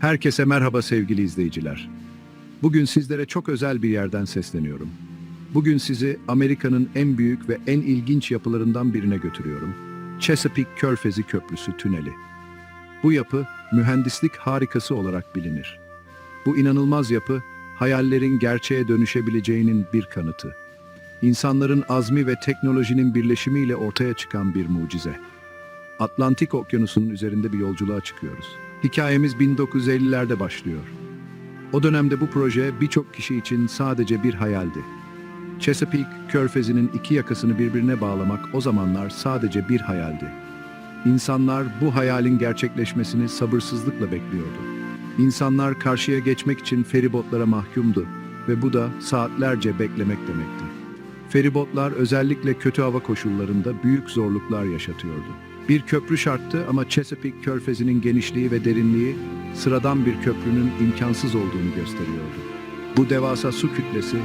Herkese merhaba sevgili izleyiciler. Bugün sizlere çok özel bir yerden sesleniyorum. Bugün sizi Amerika'nın en büyük ve en ilginç yapılarından birine götürüyorum. Chesapeake Körfezi Köprüsü Tüneli. Bu yapı mühendislik harikası olarak bilinir. Bu inanılmaz yapı hayallerin gerçeğe dönüşebileceğinin bir kanıtı. İnsanların azmi ve teknolojinin birleşimiyle ortaya çıkan bir mucize. Atlantik Okyanusu'nun üzerinde bir yolculuğa çıkıyoruz. Hikayemiz 1950'lerde başlıyor. O dönemde bu proje birçok kişi için sadece bir hayaldi. Chesapeake Körfezi'nin iki yakasını birbirine bağlamak o zamanlar sadece bir hayaldi. İnsanlar bu hayalin gerçekleşmesini sabırsızlıkla bekliyordu. İnsanlar karşıya geçmek için feribotlara mahkumdu ve bu da saatlerce beklemek demekti. Feribotlar özellikle kötü hava koşullarında büyük zorluklar yaşatıyordu. Bir köprü şarttı ama Chesapeake Körfezi'nin genişliği ve derinliği sıradan bir köprünün imkansız olduğunu gösteriyordu. Bu devasa su kütlesi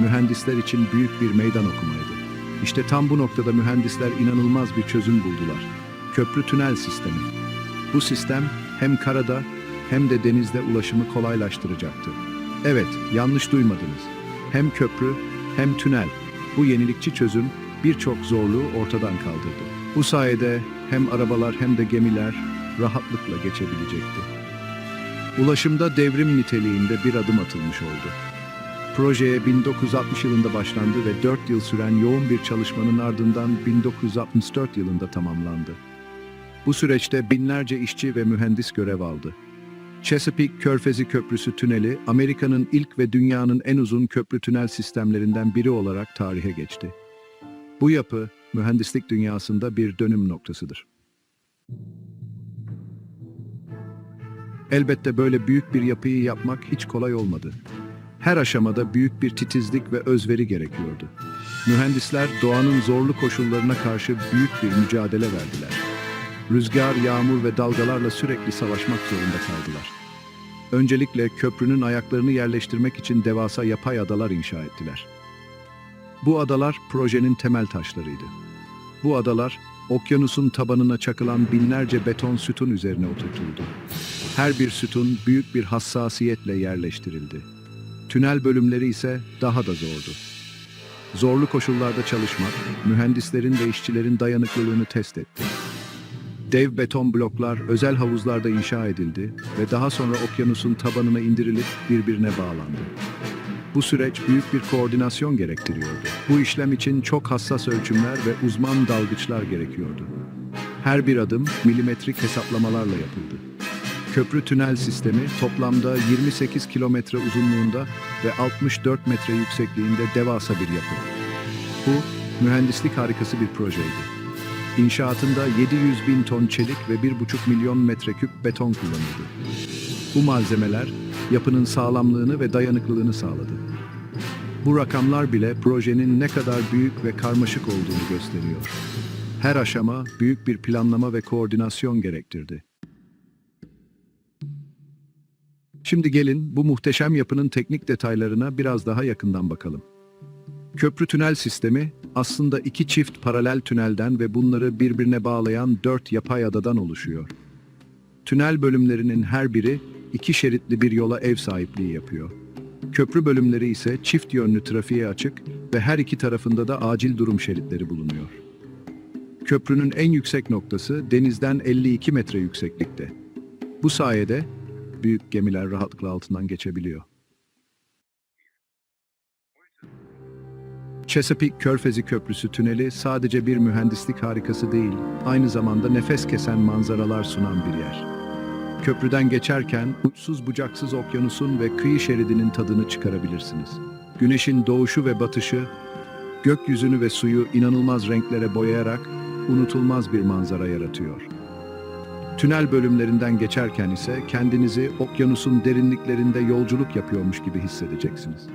mühendisler için büyük bir meydan okumaydı. İşte tam bu noktada mühendisler inanılmaz bir çözüm buldular. Köprü tünel sistemi. Bu sistem hem karada hem de denizde ulaşımı kolaylaştıracaktı. Evet, yanlış duymadınız. Hem köprü hem tünel. Bu yenilikçi çözüm birçok zorluğu ortadan kaldırdı. Bu sayede hem arabalar hem de gemiler rahatlıkla geçebilecekti. Ulaşımda devrim niteliğinde bir adım atılmış oldu. Projeye 1960 yılında başlandı ve 4 yıl süren yoğun bir çalışmanın ardından 1964 yılında tamamlandı. Bu süreçte binlerce işçi ve mühendis görev aldı. Chesapeake Körfezi Köprüsü Tüneli, Amerika'nın ilk ve dünyanın en uzun köprü tünel sistemlerinden biri olarak tarihe geçti. Bu yapı, mühendislik dünyasında bir dönüm noktasıdır. Elbette böyle büyük bir yapıyı yapmak hiç kolay olmadı. Her aşamada büyük bir titizlik ve özveri gerekiyordu. Mühendisler doğanın zorlu koşullarına karşı büyük bir mücadele verdiler. Rüzgar, yağmur ve dalgalarla sürekli savaşmak zorunda kaldılar. Öncelikle köprünün ayaklarını yerleştirmek için devasa yapay adalar inşa ettiler. Bu adalar projenin temel taşlarıydı. Bu adalar okyanusun tabanına çakılan binlerce beton sütun üzerine oturtuldu. Her bir sütun büyük bir hassasiyetle yerleştirildi. Tünel bölümleri ise daha da zordu. Zorlu koşullarda çalışmak, mühendislerin ve işçilerin dayanıklılığını test etti. Dev beton bloklar özel havuzlarda inşa edildi ve daha sonra okyanusun tabanına indirilip birbirine bağlandı. Bu süreç büyük bir koordinasyon gerektiriyordu. Bu işlem için çok hassas ölçümler ve uzman dalgıçlar gerekiyordu. Her bir adım milimetrik hesaplamalarla yapıldı. Köprü tünel sistemi toplamda 28 kilometre uzunluğunda ve 64 metre yüksekliğinde devasa bir yapı. Bu mühendislik harikası bir projeydi. İnşaatında 700 bin ton çelik ve 1,5 milyon metreküp beton kullanıldı. Bu malzemeler yapının sağlamlığını ve dayanıklılığını sağladı. Bu rakamlar bile projenin ne kadar büyük ve karmaşık olduğunu gösteriyor. Her aşama büyük bir planlama ve koordinasyon gerektirdi. Şimdi gelin bu muhteşem yapının teknik detaylarına biraz daha yakından bakalım. Köprü tünel sistemi aslında iki çift paralel tünelden ve bunları birbirine bağlayan dört yapay adadan oluşuyor. Tünel bölümlerinin her biri iki şeritli bir yola ev sahipliği yapıyor. Köprü bölümleri ise çift yönlü trafiğe açık ve her iki tarafında da acil durum şeritleri bulunuyor. Köprünün en yüksek noktası denizden 52 metre yükseklikte. Bu sayede büyük gemiler rahatlıkla altından geçebiliyor. Chesapeake Körfezi Köprüsü tüneli sadece bir mühendislik harikası değil, aynı zamanda nefes kesen manzaralar sunan bir yer. Köprüden geçerken uçsuz bucaksız okyanusun ve kıyı şeridinin tadını çıkarabilirsiniz. Güneşin doğuşu ve batışı, gökyüzünü ve suyu inanılmaz renklere boyayarak unutulmaz bir manzara yaratıyor. Tünel bölümlerinden geçerken ise kendinizi okyanusun derinliklerinde yolculuk yapıyormuş gibi hissedeceksiniz.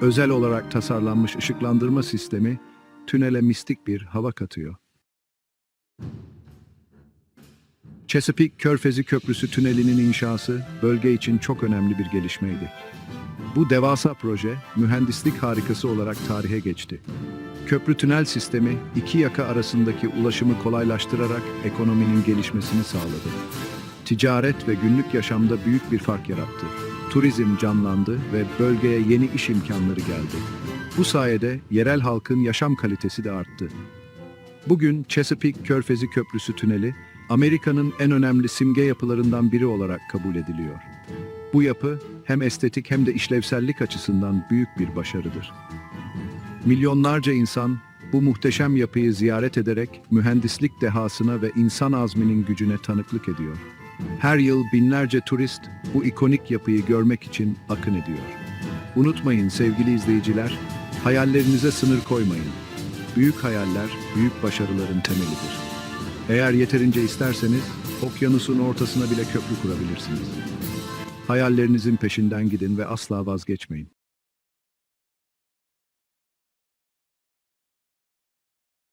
Özel olarak tasarlanmış ışıklandırma sistemi tünele mistik bir hava katıyor. Chesapeake Körfezi Köprüsü tünelinin inşası bölge için çok önemli bir gelişmeydi. Bu devasa proje mühendislik harikası olarak tarihe geçti. Köprü tünel sistemi iki yaka arasındaki ulaşımı kolaylaştırarak ekonominin gelişmesini sağladı. ticaret ve günlük yaşamda büyük bir fark yarattı. Turizm canlandı ve bölgeye yeni iş imkanları geldi. Bu sayede yerel halkın yaşam kalitesi de arttı. Bugün Chesapeake Körfezi Köprüsü Tüneli, Amerika'nın en önemli simge yapılarından biri olarak kabul ediliyor. Bu yapı hem estetik hem de işlevsellik açısından büyük bir başarıdır. Milyonlarca insan bu muhteşem yapıyı ziyaret ederek mühendislik dehasına ve insan azminin gücüne tanıklık ediyor. Her yıl binlerce turist bu ikonik yapıyı görmek için akın ediyor. Unutmayın sevgili izleyiciler, hayallerinize sınır koymayın. Büyük hayaller, büyük başarıların temelidir. Eğer yeterince isterseniz, okyanusun ortasına bile köprü kurabilirsiniz. Hayallerinizin peşinden gidin ve asla vazgeçmeyin.